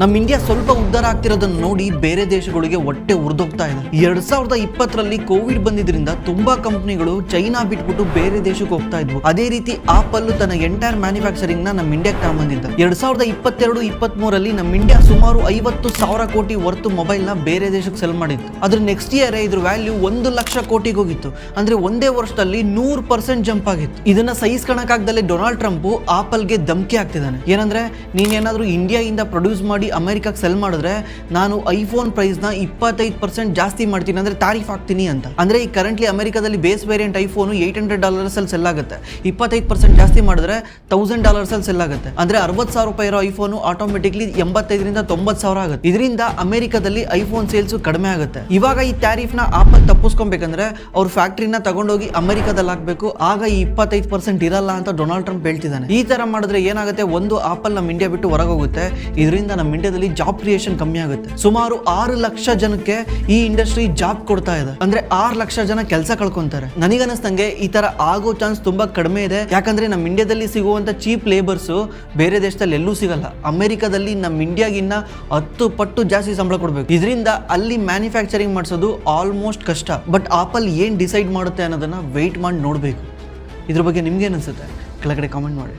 ನಮ್ಮ ಇಂಡಿಯಾ ಸ್ವಲ್ಪ ಉದ್ಧಾರ ಆಗ್ತಿರೋದನ್ನ ನೋಡಿ ಬೇರೆ ದೇಶಗಳಿಗೆ ಹೊಟ್ಟೆ ಉರಿದೋಗ್ತಾ ಇದೆ. ಎರಡ್ ಸಾವಿರದ ಇಪ್ಪತ್ತರಲ್ಲಿ ಕೋವಿಡ್ ಬಂದಿದ್ರಿಂದ ತುಂಬಾ ಕಂಪನಿಗಳು ಚೈನಾ ಬಿಟ್ಬಿಟ್ಟು ಬೇರೆ ದೇಶಕ್ಕೆ ಹೋಗ್ತಾ ಇದ್ವು. ಅದೇ ರೀತಿ ಆಪಲ್ ತನ್ನ ಎಂಟೈರ್ ಮ್ಯಾನುಫ್ಯಾಕ್ಚರಿಂಗ್ನ ನಮ್ಮ ಇಂಡಿಯಾಗೆ ತಗೊಂಡ್ಬಂದಿದ್ದ. ಎರಡ್ ಸಾವಿರದ ಇಪ್ಪತ್ತೆರಡು ಇಪ್ಪತ್ತ್ ಮೂರಲ್ಲಿ ನಮ್ಮ ಇಂಡಿಯಾ ಸುಮಾರು ಐವತ್ತು ಸಾವಿರ ಕೋಟಿ ವರ್ತು ಮೊಬೈಲ್ನ ಬೇರೆ ದೇಶಕ್ಕೆ ಸೆಲ್ ಮಾಡಿತ್ತು. ಅದ್ರ ನೆಕ್ಸ್ಟ್ ಇಯರ್ ಇದ್ರ ವ್ಯಾಲ್ಯೂ ಒಂದು ಲಕ್ಷ ಕೋಟಿಗೆ ಹೋಗಿತ್ತು. ಅಂದ್ರೆ ಒಂದೇ ವರ್ಷದಲ್ಲಿ ನೂರ್ ಪರ್ಸೆಂಟ್ ಜಂಪ್ ಆಗಿತ್ತು. ಇದನ್ನ ಸಹಿಸ್ಕೊಳಕ್ಕಾಗ್ದಲೆ ಡೊನಾಲ್ಡ್ ಟ್ರಂಪ್ ಆಪಲ್ಗೆ ಧಮಕಿ ಆಗ್ತಿದ್ದಾನೆ ಏನಂದ್ರೆ ನೀನೇನಾದರೂ ಇಂಡಿಯಾ ಇಂದ ಪ್ರೊಡ್ಯೂಸ್ ಮಾಡಿ ಅಮೆರಿಕಕ್ಕೆ ಸೆಲ್ ಮಾಡಿದ್ರೆ ನಾನು ಐಫೋನ್ ಪ್ರೈಸ್ನ ಇಪ್ಪತ್ತೈದು ಪರ್ಸೆಂಟ್ ಜಾಸ್ತಿ ಮಾಡ್ತೀನಿ ಅಂದ್ರೆ ತಾರೀಫ್ ಆಗ್ತೀನಿ ಅಂತ. ಅಂದ್ರೆ ಈ ಕರೆಂಟ್ಲಿ ಅಮೆರಿಕಾದಲ್ಲಿ base variant iPhone eight hundred dollars ಅಲ್ಲಿ ಸೆಲ್ ಆಗುತ್ತೆ. ಇಪ್ಪತ್ತೈದು ಪರ್ಸೆಂಟ್ ಜಾಸ್ತಿ ಮಾಡಿದ್ರೆ ತೌಸಂಡ್ ಡಾಲರ್ಸ್ ಅಲ್ಲಿ ಸೆಲ್ ಆಗುತ್ತೆ. ಅಂದ್ರೆ ಅರವತ್ತು ಸಾವಿರ ರೂಪಾಯಿ ಇರೋ ಐಫೋನ್ ಆಟೋಮೆಟಿಕ್ಲಿ ಎಂಬತ್ತೈದರಿಂದ ತೊಂಬತ್ತು ಸಾವಿರ ಆಗುತ್ತೆ. ಇದರಿಂದ ಅಮೆರಿಕಾದಲ್ಲಿ ಐಫೋನ್ ಸೇಲ್ಸ್ ಕಡಿಮೆ ಆಗುತ್ತೆ. ಇವಾಗ ಈ ತಾರೀಫ್ನ ಆಪಲ್ ತಪ್ಪಿಸ್ಕೊಬೇಕಂದ್ರೆ ಅವ್ರ ಫ್ಯಾಕ್ಟ್ರಿನ ತಗೊಂಡೋಗಿ ಅಮೆರಿಕಾದಲ್ಲಿ ಹಾಕಬೇಕು. ಆಗ ಈ ಇಪ್ಪತ್ತೈದು ಪರ್ಸೆಂಟ್ ಇರಲ್ಲ ಅಂತ ಡೊನಾಲ್ಡ್ ಟ್ರಂಪ್ ಹೇಳ್ತಿದ್ದಾನೆ. ಈ ತರ ಮಾಡಿದ್ರೆ ಏನಾಗುತ್ತೆ? ಒಂದು ಆಪಲ್ ನಮ್ಮ ಇಂಡಿಯಾ ಬಿಟ್ಟು ಹೊರಗೆ ಹೋಗುತ್ತೆ. ಇದರಿಂದ ನಮ್ಮ ಇಂಡಿಯಾದಲ್ಲಿ ಜಾಬ್ ಕ್ರಿಯೇಷನ್ ಕಮ್ಮಿ ಆಗುತ್ತೆ. ಸುಮಾರು ಆರು ಲಕ್ಷ ಜನಕ್ಕೆ ಈ ಇಂಡಸ್ಟ್ರಿ ಜಾಬ್ ಕೊಡ್ತಾ ಇದೆ. ಅಂದ್ರೆ ಆರು ಲಕ್ಷ ಜನ ಕೆಲಸ ಕಳ್ಕೊಂತಾರೆ. ನನಗನ್ನಿಸ್ತಂಗೆ ಈ ತರ ಆಗೋ ಚಾನ್ಸ್ ತುಂಬಾ ಕಡಿಮೆ ಇದೆ. ಯಾಕಂದ್ರೆ ನಮ್ಮ ಇಂಡಿಯಾದಲ್ಲಿ ಸಿಗುವಂತ ಚೀಪ್ ಲೇಬರ್ಸ್ ಬೇರೆ ದೇಶದಲ್ಲಿ ಎಲ್ಲೂ ಸಿಗಲ್ಲ. ಅಮೆರಿಕಾದಲ್ಲಿ ನಮ್ಮ ಇಂಡಿಯಾಗಿನ್ನ ಹತ್ತು ಪಟ್ಟು ಜಾಸ್ತಿ ಸಂಬಳ ಕೊಡಬೇಕು. ಇದರಿಂದ ಅಲ್ಲಿ ಮ್ಯಾನುಫ್ಯಾಕ್ಚರಿಂಗ್ ಮಾಡಿಸೋದು ಆಲ್ಮೋಸ್ಟ್ ಕಷ್ಟ. ಬಟ್ ಆಪಲ್ ಏನ್ ಡಿಸೈಡ್ ಮಾಡುತ್ತೆ ಅನ್ನೋದನ್ನ ವೆಯ್ಟ್ ಮಾಡಿ ನೋಡಬೇಕು. ಇದ್ರ ಬಗ್ಗೆ ನಿಮ್ಗೆ ಅನಿಸುತ್ತೆ? ಕೆಳಗಡೆ ಕಾಮೆಂಟ್ ಮಾಡಿ.